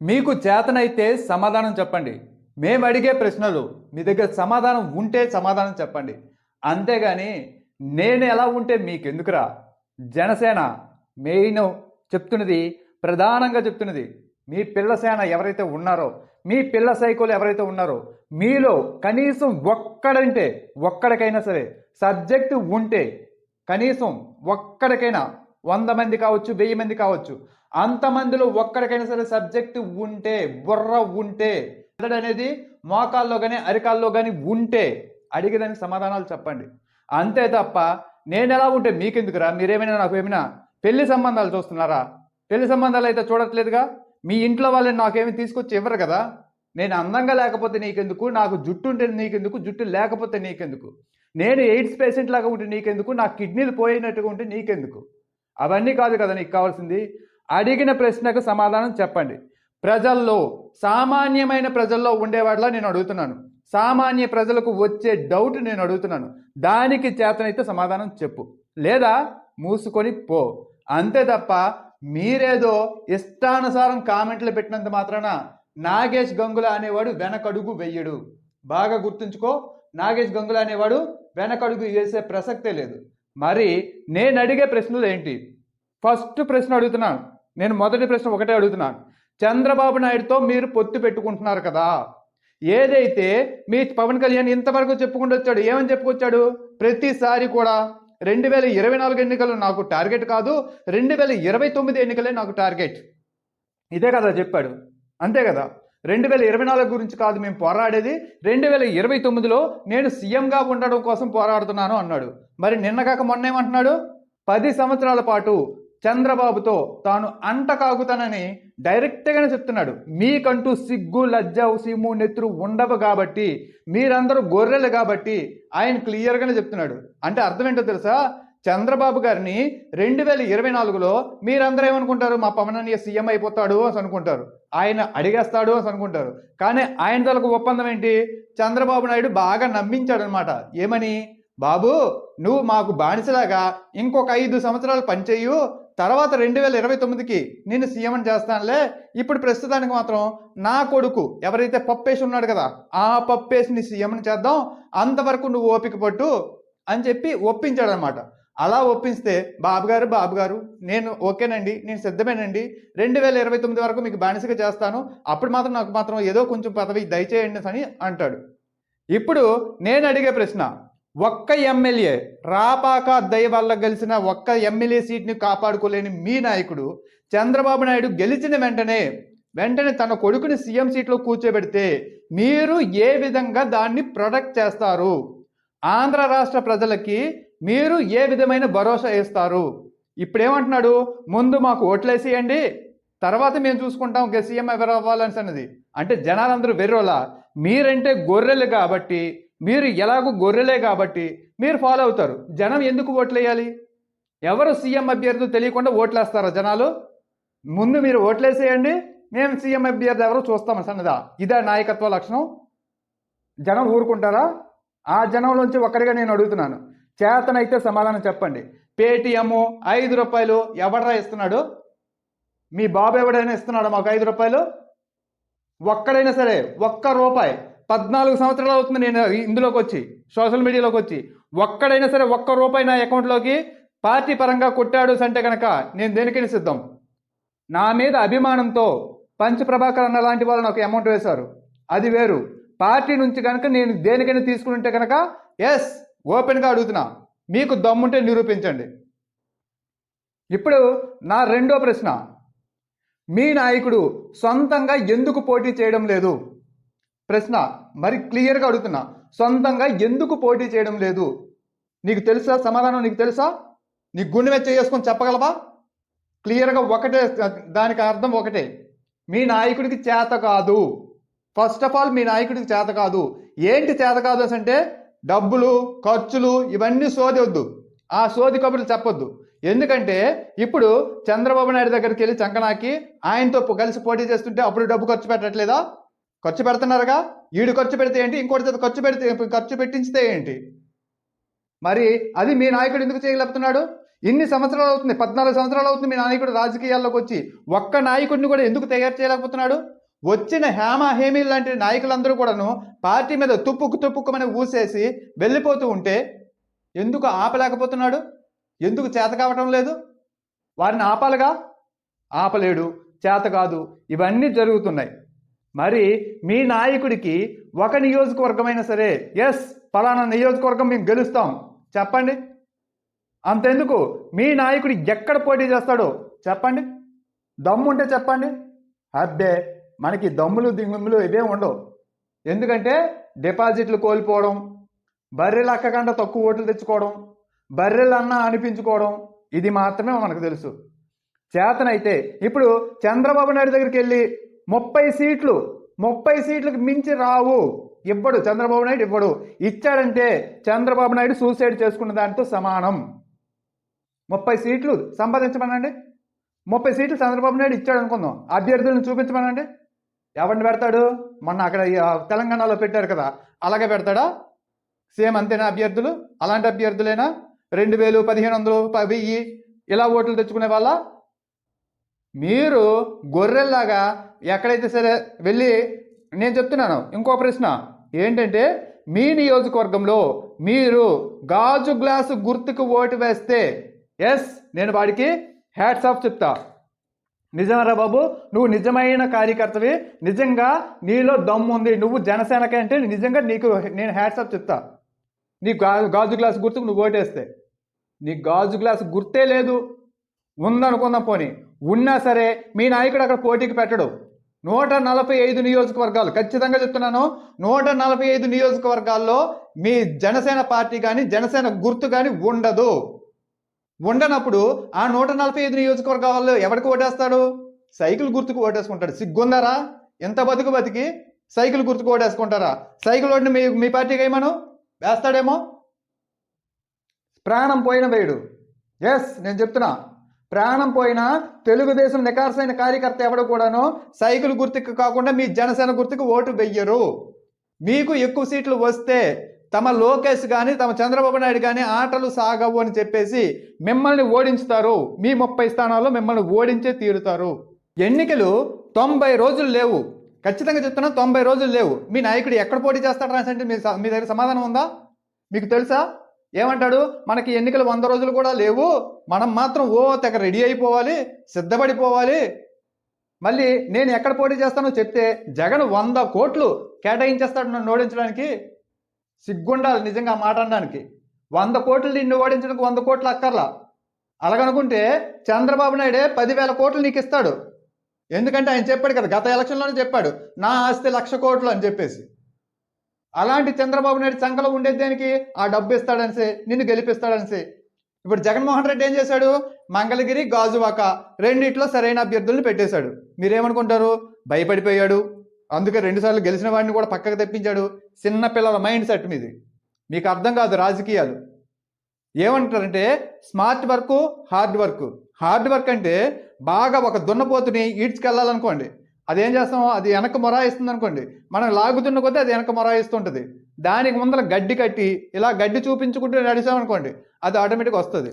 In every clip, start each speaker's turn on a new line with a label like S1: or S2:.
S1: మీకు చేతనైతే సమాధానం చెప్పండి. మేము అడిగే ప్రశ్నలు మీ దగ్గర సమాధానం ఉంటే సమాధానం చెప్పండి. అంతేగాని నేను ఎలా ఉంటే మీకెందుకురా? జనసేన మెయిన్ చెప్తున్నది ప్రధానంగా చెప్తున్నది మీ పిల్ల సేన ఎవరైతే ఉన్నారో మీ పిల్ల సైకోలు ఎవరైతే ఉన్నారో మీలో కనీసం ఒక్కడంటే ఒక్కడికైనా సరే సబ్జెక్టు ఉంటే కనీసం ఒక్కడికైనా వంద మంది కావచ్చు వెయ్యి మంది కావచ్చు. అంతమందిలో ఒక్కడికైనా సరే సబ్జెక్టు ఉంటే బుర్ర ఉంటే మెదడు అనేది మోకాల్లో కానీ అరికాల్లో కానీ ఉంటే అడిగేదానికి సమాధానాలు చెప్పండి. అంతే తప్ప నేను ఎలా ఉంటే మీకెందుకురా? మీరేమైనా నాకు ఏమైనా పెళ్ళి సంబంధాలు చూస్తున్నారా? పెళ్ళి సంబంధాలు అయితే చూడట్లేదుగా? మీ ఇంట్లో వాళ్ళని నాకేమి తీసుకొచ్చి ఇవ్వరు కదా? నేను అందంగా లేకపోతే నీకెందుకు? నాకు జుట్టు ఉంటే నీకెందుకు? జుట్టు లేకపోతే నీకెందుకు? నేను ఎయిడ్స్ పేషెంట్ లాగా ఉంటే నీకెందుకు? నా కిడ్నీలు పోయినట్టుగా ఉంటే నీకెందుకు? అవన్నీ కాదు కదా నీకు కావాల్సింది. అడిగిన ప్రశ్నకు సమాధానం చెప్పండి. ప్రజల్లో సామాన్యమైన ప్రజల్లో ఉండేవాడిలా నేను అడుగుతున్నాను. సామాన్య ప్రజలకు వచ్చే డౌట్ నేను అడుగుతున్నాను. దానికి చేతనైతే సమాధానం చెప్పు. లేదా మూసుకొని పో. అంతే తప్ప మీరేదో ఇష్టానుసారం కామెంట్లు పెట్టినంత మాత్రాన నాగేష్ గంగుల అనేవాడు వెనకడుగు వెయ్యడు బాగా గుర్తుంచుకో. నాగేష్ గంగుల అనేవాడు వెనకడుగు వేసే ప్రసక్తే లేదు. మరి నేను అడిగే ప్రశ్నలు ఏంటి? ఫస్ట్ ప్రశ్న అడుగుతున్నాను నేను మొదటి ప్రశ్న ఒకటే అడుగుతున్నాను చంద్రబాబు నాయుడుతో మీరు పొత్తు పెట్టుకుంటున్నారు కదా. ఏదైతే మీ పవన్ కళ్యాణ్ ఇంతవరకు చెప్పుకుంటూ వచ్చాడు ఏమని చెప్పుకొచ్చాడు? ప్రతిసారి కూడా రెండు వేల ఇరవై నాలుగు ఎన్నికలు నాకు టార్గెట్ కాదు రెండు వేల ఇరవై తొమ్మిది ఎన్నికలే నాకు టార్గెట్. ఇదే కదా చెప్పాడు. అంతే కదా. రెండు వేల ఇరవై నాలుగు గురించి కాదు మేము పోరాడేది. రెండు వేల ఇరవై తొమ్మిదిలో నేను సీఎంగా ఉండడం కోసం పోరాడుతున్నాను అన్నాడు. మరి నిన్న కాక మొన్న ఏమంటున్నాడు? పది సంవత్సరాల పాటు చంద్రబాబుతో తాను అంట కాగుతానని డైరెక్ట్గానే చెప్తున్నాడు. మీకంటూ సిగ్గు లజ్జ సిమ్ము నెత్తురు ఉండవు కాబట్టి మీరందరూ గొర్రెలు కాబట్టి ఆయన క్లియర్గానే చెప్తున్నాడు. అంటే అర్థం ఏంటో తెలుసా? చంద్రబాబు గారిని రెండు వేల ఇరవై నాలుగులో మీరందరూ ఏమనుకుంటారు మా పవన్ అన్నయ్య సీఎం అయిపోతాడు అని అనుకుంటారు. ఆయన అడిగేస్తాడు అని అనుకుంటారు. కానీ ఆయన తలకు ఒప్పందం ఏంటి? చంద్రబాబు నాయుడు బాగా నమ్మించాడనమాట. ఏమని? బాబు నువ్వు మాకు బానిసలాగా ఇంకొక ఐదు సంవత్సరాలు పనిచేయు తర్వాత రెండు వేల ఇరవై తొమ్మిదికి నేను సీఎం చేస్తానులే. ఇప్పుడు ప్రస్తుతానికి మాత్రం నా కొడుకు ఎవరైతే పప్పేసి ఉన్నాడు కదా ఆ పప్పేసిని సీఎంని చేద్దాం. అంతవరకు నువ్వు ఓపిక పట్టు అని చెప్పి ఒప్పించాడనమాట. అలా ఒప్పిస్తే బాబుగారు బాబుగారు నేను ఓకేనండి నేను సిద్ధమేనండి. రెండు వేల ఇరవై తొమ్మిది వరకు మీకు బానిసగా చేస్తాను. అప్పుడు మాత్రం నాకు మాత్రం ఏదో కొంచెం పదవి దయచేయండి అని అంటాడు. ఇప్పుడు నేను అడిగే ప్రశ్న ఒక్క ఎమ్మెల్యే రాపాక దయ వల్ల గెలిచిన ఒక్క ఎమ్మెల్యే సీట్ని కాపాడుకోలేని మీ నాయకుడు చంద్రబాబు నాయుడు గెలిచిన వెంటనే వెంటనే తన కొడుకుని సీఎం సీట్లో కూర్చోబెడితే మీరు ఏ విధంగా దాన్ని ప్రొటెక్ట్ చేస్తారు? ఆంధ్ర రాష్ట్ర ప్రజలకి మీరు ఏ విధమైన భరోసా ఇస్తారు? ఇప్పుడేమంటున్నాడు? ముందు మాకు ఓట్లేసేయండి తర్వాత మేము చూసుకుంటాం ఇంకా సీఎం ఎవరు అవ్వాలని అన్నది. అంటే జనాలందరూ వెర్రోలా మీరంటే గొర్రెలు కాబట్టి మీరు ఎలాగో గొర్రెలే కాబట్టి మీరు ఫాలో అవుతారు. జనం ఎందుకు ఓట్లేయాలి? ఎవరు సీఎం అభ్యర్థి తెలియకుండా ఓట్లేస్తారా జనాలు? ముందు మీరు ఓట్లేసేయండి మేము సీఎం అభ్యర్థి ఎవరు చూస్తాం సన్నదా ఇదే నాయకత్వ లక్షణం. జనం ఊరుకుంటారా? ఆ జనంలోంచి ఒక్కరిగా నేను అడుగుతున్నాను. చేతనైతే సమాధానం చెప్పండి. పేటిఎం ఐదు రూపాయలు ఎవడరా ఇస్తున్నాడు? మీ బాబు ఎవడైనా ఇస్తున్నాడు మాకు ఐదు రూపాయలు? ఒక్కడైనా సరే ఒక్క రూపాయి. పద్నాలుగు సంవత్సరాలు అవుతుంది నేను ఇందులోకి వచ్చి సోషల్ మీడియాలోకి వచ్చి ఒక్కడైనా సరే ఒక్క రూపాయి నా అకౌంట్లోకి పార్టీ పరంగా కొట్టాడు అంటే కనుక నేను దేనికైనా సిద్ధం? నా మీద అభిమానంతో పంచప్రభాకర్ అన్న లాంటి వాళ్ళు నాకు అమౌంట్ వేశారు. అది వేరు. పార్టీ నుంచి కనుక నేను దేనికైనా తీసుకుంటే కనుక ఎస్ ఓపెన్గా అడుగుతున్నా. మీకు దమ్ముంటే నిరూపించండి. ఇప్పుడు నా రెండో ప్రశ్న. మీ నాయకుడు సొంతంగా ఎందుకు పోటీ చేయడం లేదు? ప్రశ్న మరి క్లియర్గా అడుగుతున్నా. సొంతంగా ఎందుకు పోటీ చేయడం లేదు? నీకు తెలుసా? సమాధానం నీకు తెలుసా? నీ గుండె మీద చేసుకొని చెప్పగలవా? క్లియర్గా ఒకటే దానికి అర్థం ఒకటే. మీ నాయకుడికి చేత కాదు. ఫస్ట్ ఆఫ్ ఆల్ మీ నాయకుడికి చేత కాదు. ఏంటి చేత కాదు అంటే డబ్బులు ఖర్చులు ఇవన్నీ సోది వద్దు ఆ సోది కబుర్లు చెప్పొద్దు. ఎందుకంటే ఇప్పుడు చంద్రబాబు నాయుడు దగ్గరికి వెళ్ళి చంకనాకి ఆయనతో కలిసి పోటీ చేస్తుంటే అప్పుడు డబ్బు ఖర్చు పెట్టట్లేదా? ఖర్చు పెడుతున్నారుగా? ఈడు ఖర్చు పెడితే ఏంటి? ఇంకోటి చేత ఖర్చు పెడితే ఖర్చు పెట్టించితే ఏంటి? మరి అది మీ నాయకుడు ఎందుకు చేయగలుగుతున్నాడు? ఇన్ని సంవత్సరాలు అవుతుంది పద్నాలుగు సంవత్సరాలు అవుతుంది మీ నాయకుడు రాజకీయాల్లోకి వచ్చి. ఒక్క నాయకుడిని కూడా ఎందుకు తయారు చేయలేకపోతున్నాడు? వచ్చిన హేమ హేమీ లాంటి నాయకులందరూ కూడాను పార్టీ మీద తుప్పుకు తుప్పుకుమని ఊసేసి వెళ్ళిపోతూ ఉంటే ఎందుకు ఆపలేకపోతున్నాడు? ఎందుకు చేత కావటం లేదు? వారిని ఆపాలిగా? ఆపలేడు చేత కాదు. ఇవన్నీ జరుగుతున్నాయి. మరి మీ నాయకుడికి ఒక నియోజకవర్గమైనా సరే ఎస్ పలానా నియోజకవర్గం మేము గెలుస్తాం. చెప్పండి. అంతెందుకు? మీ నాయకుడు ఎక్కడ పోటీ చేస్తాడో చెప్పండి. దమ్ము ఉంటే చెప్పండి. అబ్బే! మనకి దమ్ములు దిమ్ములు ఇవే ఉండవు. ఎందుకంటే డిపాజిట్లు కోల్పోవడం బర్రెలు అక్కకుండా తక్కువ ఓట్లు తెచ్చుకోవడం బర్రెలన్నా అనిపించుకోవడం ఇది మాత్రమే మనకు తెలుసు. చేతనైతే ఇప్పుడు చంద్రబాబు నాయుడు దగ్గరికి వెళ్ళి ముప్పై సీట్లు ముప్పై సీట్లకు మించి రావు. ఇవ్వడు చంద్రబాబు నాయుడు ఇవ్వడు. ఇచ్చాడంటే చంద్రబాబు నాయుడు సూసైడ్ చేసుకున్న దానితో సమానం. ముప్పై సీట్లు సంపాదించమనండి. ముప్పై సీట్లు చంద్రబాబు నాయుడు ఇచ్చాడు అనుకుందాం అభ్యర్థులను చూపించమనండి. ఎవరిని పెడతాడు? మొన్న అక్కడ తెలంగాణలో పెట్టారు కదా అలాగే పెడతాడా? సేమ్ అంతేనా అభ్యర్థులు? అలాంటి అభ్యర్థులేనా రెండు వేలు పదిహేను వందలు ప- వెయ్యి ఇలా ఓట్లు తెచ్చుకునే వాళ్ళ? మీరు గొర్రెల్లాగా ఎక్కడైతే సరే వెళ్ళి నేను చెప్తున్నాను ఇంకో ప్రశ్న. ఏంటంటే మీ నియోజకవర్గంలో మీరు గాజు గ్లాసు గుర్తుకు ఓటు వేస్తే ఎస్ నేను వాడికి హ్యాట్స్ ఆఫ్ చెప్తా. నిజమరా బాబు? నువ్వు నిజమైన కార్యకర్తవి. నిజంగా నీలో దమ్ము ఉంది. నువ్వు జనసేనకే అంటే నిజంగా నీకు నేను హ్యాట్స్ చెప్తా. నీ గా గాజు గ్లాస్ గుర్తుకు నువ్వు ఓటేస్తే. నీ గాజు గ్లాస్ గుర్తే లేదు. ఉందనుకుందాం పోనీ. ఉన్నా సరే మీ నాయకుడు అక్కడ పోటీకి పెట్టడు. నూట నలభై ఐదు నియోజకవర్గాలు. ఖచ్చితంగా చెప్తున్నాను. నూట నలభై ఐదు నియోజకవర్గాల్లో మీ జనసేన పార్టీ కానీ జనసేన గుర్తు కానీ ఉండదు. ఉండనప్పుడు ఆ నూట నలభై ఐదు నియోజకవర్గాల్లో ఎవరికి ఓటేస్తాడు? సైకిల్ గుర్తుకు ఓటేసుకుంటాడు. సిగ్గుందారా? ఎంత బతుకు బతికి సైకిల్ గుర్తుకు ఓటేసుకుంటారా? సైకిల్ ఓడిని మీ మీ పార్టీకి ఏమను? వేస్తాడేమో? ప్రాణం పోయిన వేయుడు ఎస్ నేను చెప్తున్నా. ప్రాణం పోయిన తెలుగుదేశం నికార్సైన కార్యకర్త ఎవడు కూడాను సైకిల్ గుర్తుకు కాకుండా మీ జనసేన గుర్తుకు ఓటు వెయ్యరు. మీకు ఎక్కువ సీట్లు వస్తే తమ లోకేష్ కానీ తమ చంద్రబాబు నాయుడు కానీ ఆటలు సాగవు అని చెప్పేసి మిమ్మల్ని ఓడించుతారు. మీ ముప్పై స్థానాల్లో మిమ్మల్ని ఓడించే తీరుతారు. ఎన్నికలు తొంభై రోజులు లేవు. ఖచ్చితంగా చెప్తున్నా తొంభై రోజులు లేవు. మీ నాయకుడు ఎక్కడ పోటీ చేస్తాడు అంటే మీ స- మీ దగ్గర సమాధానం ఉందా? మీకు తెలుసా? ఏమంటాడు? మనకి ఎన్నికలు వంద రోజులు కూడా లేవు. మనం మాత్రం ఓ తెగ రెడీ అయిపోవాలి సిద్ధపడిపోవాలి. మళ్ళీ నేను ఎక్కడ పోటీ చేస్తానో చెప్తే జగన్ వంద కోట్లు కేటాయించేస్తాడు నన్ను ఓడించడానికి. సిగ్గుండాలి నిజంగా ఆ మాట అనడానికి. వంద కోట్లు నిన్ను ఓడించడానికి వంద కోట్లు అక్కర్లా. అలాగనుకుంటే చంద్రబాబు నాయుడే పదివేల కోట్లు నీకు ఇస్తాడు. ఎందుకంటే ఆయన చెప్పాడు కదా గత ఎలక్షన్లోనే చెప్పాడు నా ఆస్తి లక్ష కోట్లు అని చెప్పేసి. అలాంటి చంద్రబాబు నాయుడు సంఖలో ఉండేది దేనికి? ఆ డబ్బు ఇస్తాడనిసి నిన్ను గెలిపిస్తాడనిసి. ఇప్పుడు జగన్మోహన్ రెడ్డి ఏం చేశాడు? మంగళగిరి గాజువాక రెండిట్లో సరైన అభ్యర్థులను పెట్టేశాడు. మీరేమనుకుంటారు? భయపడిపోయాడు. అందుకే రెండుసార్లు గెలిచిన వాడిని కూడా పక్కకు తెప్పించాడు. చిన్న పిల్లల మైండ్ సెట్ మీది. మీకు అర్థం కాదు రాజకీయాలు. ఏమంటారంటే smart work hard work. Hard work అంటే బాగా ఒక దున్నపోతుని ఈడ్చుకెళ్ళాలనుకోండి. అదేం చేస్తామో అది వెనక మొరాయిస్తుంది అనుకోండి మనం లాగుతున్న కొద్దీ అది వెనక మొరాయిస్తుంటుంది. దానికి ముందర గడ్డి కట్టి ఇలా గడ్డి చూపించుకుంటూ నడిచామనుకోండి అది ఆటోమేటిక్గా వస్తుంది.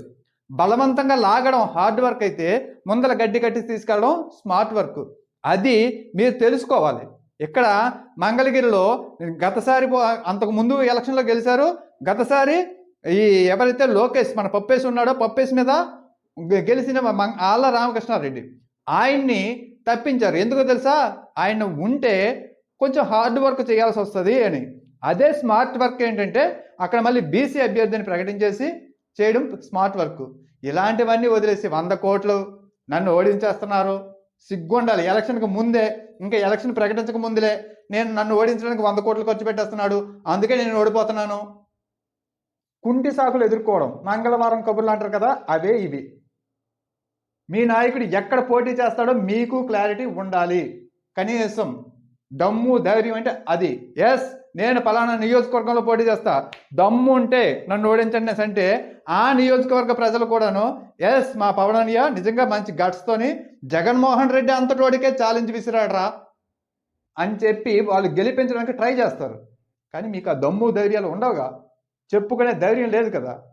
S1: బలవంతంగా లాగడం హార్డ్ వర్క్ అయితే ముందర గడ్డి కట్టి తీసుకెళ్ళడం స్మార్ట్ వర్క్. అది మీరు తెలుసుకోవాలి. ఇక్కడ మంగళగిరిలో. గతసారి పో- అంతకు ముందు ఎలక్షన్లో గెలిచారు. గతసారి ఈ ఎవరైతే లోకేష్ మన పప్పేసి ఉన్నాడో పప్పేసి మీద గెలిచిన ఆళ్ళ రామకృష్ణారెడ్డి. ఆయన్ని తప్పించారు. ఎందుకో తెలుసా? ఆయన ఉంటే కొంచెం హార్డ్ వర్క్ చేయాల్సి వస్తుంది అని. అదే స్మార్ట్ వర్క్ ఏంటంటే అక్కడ మళ్ళీ బీసీ అభ్యర్థిని ప్రకటించేసి చేయడం స్మార్ట్ వర్క్. ఇలాంటివన్నీ వదిలేసి వంద కోట్లు నన్ను ఓడించేస్తున్నారు. సిగ్గుండాలి. ఎలక్షన్కి ముందే ఇంకా ఎలక్షన్ ప్రకటించక ముందులే నేను నన్ను ఓడించడానికి వంద కోట్లు ఖర్చు పెట్టేస్తున్నాడు. అందుకే నేను ఓడిపోతున్నాను. కుంటి సాకులు ఎదుర్కోవడం. మంగళవారం కబుర్లు అంటారు కదా అవే ఇవి. మీ నాయకుడు ఎక్కడ పోటీ చేస్తాడో మీకు క్లారిటీ ఉండాలి. కనీసం దమ్ము ధైర్యం అంటే అది. ఎస్ నేను పలానా నియోజకవర్గంలో పోటీ చేస్తా. దమ్ము ఉంటే నన్ను ఓడించండి అంటే ఆ నియోజకవర్గ ప్రజలు కూడాను ఎస్ మా పవనయ్య నిజంగా మంచి గట్స్తోని జగన్మోహన్ రెడ్డి అంతటోడికే ఛాలెంజ్ విసిరాడరా అని చెప్పి వాళ్ళు గెలిపించడానికి ట్రై చేస్తారు. కానీ మీకు ఆ దమ్ము ధైర్యాలు ఉండవుగా. చెప్పుకునే ధైర్యం లేదు కదా.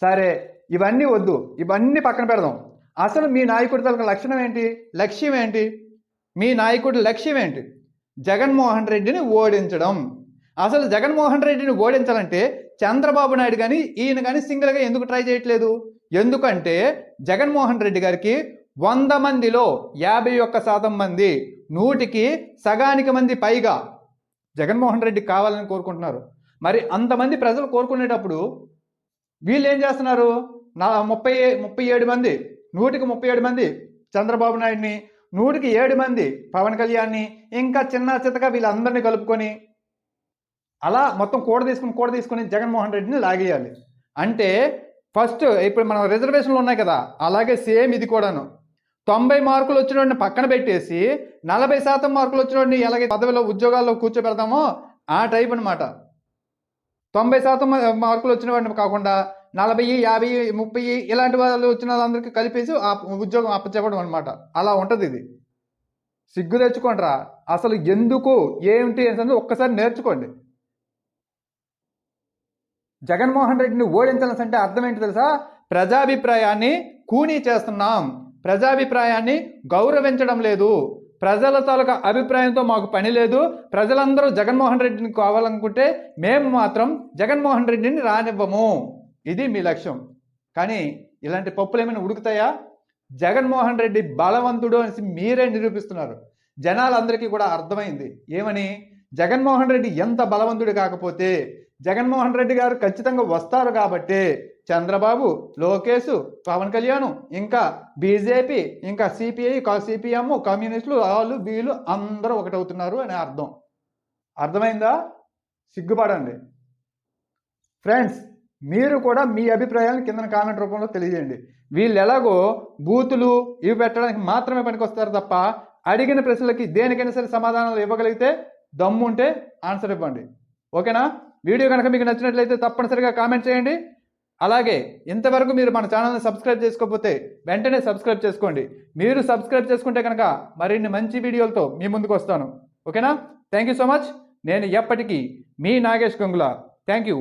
S1: సరే ఇవన్నీ వద్దు. ఇవన్నీ పక్కన పెడదాం. అసలు మీ నాయకుడి తలక లక్షణం ఏంటి? లక్ష్యం ఏంటి? మీ నాయకుడి లక్ష్యం ఏంటి? జగన్మోహన్ రెడ్డిని ఓడించడం. అసలు జగన్మోహన్ రెడ్డిని ఓడించాలంటే చంద్రబాబు నాయుడు కానీ ఈయన కానీ సింగిల్గా ఎందుకు ట్రై చేయట్లేదు? ఎందుకంటే జగన్మోహన్ రెడ్డి గారికి వంద మందిలో యాభై ఒక్క శాతం మంది నూటికి సగానికి మంది పైగా జగన్మోహన్ రెడ్డి కావాలని కోరుకుంటున్నారు. మరి అంతమంది ప్రజలు కోరుకునేటప్పుడు వీళ్ళు ఏం చేస్తున్నారు? నా ముప్పై ముప్పై ఏడు మంది నూటికి ముప్పై ఏడు మంది చంద్రబాబు నాయుడిని నూటికి ఏడు మంది పవన్ కళ్యాణ్ని ఇంకా చిన్న చితక వీళ్ళందరినీ కలుపుకొని అలా మొత్తం కూడ తీసుకుని కూడ తీసుకుని జగన్మోహన్ రెడ్డిని లాగేయాలి. అంటే ఫస్ట్ ఇప్పుడు మనం రిజర్వేషన్లు ఉన్నాయి కదా అలాగే సేమ్ ఇది కూడాను. తొంభై మార్కులు వచ్చిన పక్కన పెట్టేసి నలభై శాతం మార్కులు వచ్చిన ఎలాగే పదవిలో ఉద్యోగాల్లో కూర్చోబెడతామో ఆ టైప్ అనమాట తొంభై శాతం మార్కులు వచ్చిన వాడిని కాకుండా నలభై యాభై ముప్పై ఇలాంటి వాళ్ళు వచ్చిన వాళ్ళందరికీ కలిపేసి ఆ ఉద్యోగం అప్పచెప్పడం అనమాట అలా ఉంటుంది ఇది. సిగ్గు తెచ్చుకోండిరా అసలు ఎందుకు ఏమిటి అనేది ఒక్కసారి నేర్చుకోండి. జగన్మోహన్ రెడ్డిని ఓడించాలంటే అర్థం ఏంటి తెలుసా? ప్రజాభిప్రాయాన్ని కూనీ చేస్తున్నాం. ప్రజాభిప్రాయాన్ని గౌరవించడం లేదు. ప్రజల తాలూకా అభిప్రాయంతో మాకు పని లేదు. ప్రజలందరూ జగన్మోహన్ రెడ్డిని కావాలనుకుంటే మేము మాత్రం జగన్మోహన్ రెడ్డిని రానివ్వము. ఇది మీ లక్ష్యం. కానీ ఇలాంటి పప్పులు ఏమైనా ఉడుకుతాయా? జగన్మోహన్ రెడ్డి బలవంతుడు అనేసి మీరే నిరూపిస్తున్నారు. జనాలందరికీ కూడా అర్థమైంది. ఏమని? జగన్మోహన్ రెడ్డి ఎంత బలవంతుడు కాకపోతే జగన్మోహన్ రెడ్డి గారు ఖచ్చితంగా వస్తారు కాబట్టి చంద్రబాబు లోకేష్ పవన్ కళ్యాణ్ ఇంకా బీజేపీ ఇంకా సిపిఐ సిపిఎం కమ్యూనిస్టులు వాళ్ళు వీళ్ళు అందరూ ఒకటవుతున్నారు అని అర్థం. అర్థమైందా? సిగ్గుపడండి. ఫ్రెండ్స్ మీరు కూడా మీ అభిప్రాయాలను కింద కామెంట్ రూపంలో తెలియజేయండి. వీళ్ళు ఎలాగో బూతులు ఇవి పెట్టడానికి మాత్రమే పనికొస్తారు తప్ప అడిగిన ప్రశ్నలకి దేనికైనా సరే సమాధానాలు ఇవ్వగలిగితే దమ్ము ఉంటే ఆన్సర్ ఇవ్వండి. ఓకేనా? వీడియో కనుక మీకు నచ్చినట్లయితే తప్పనిసరిగా కామెంట్ చేయండి. అలాగే ఇంతవరకు మీరు మన ఛానల్ని సబ్స్క్రైబ్ చేసుకోకపోతే వెంటనే సబ్స్క్రైబ్ చేసుకోండి. మీరు సబ్స్క్రైబ్ చేసుకుంటే కనుక మరిన్ని మంచి వీడియోలతో మీ ముందుకు వస్తాను. ఓకేనా? Thank you so much. నేను ఎప్పటికీ మీ నాగేష్ గంగుల. Thank you.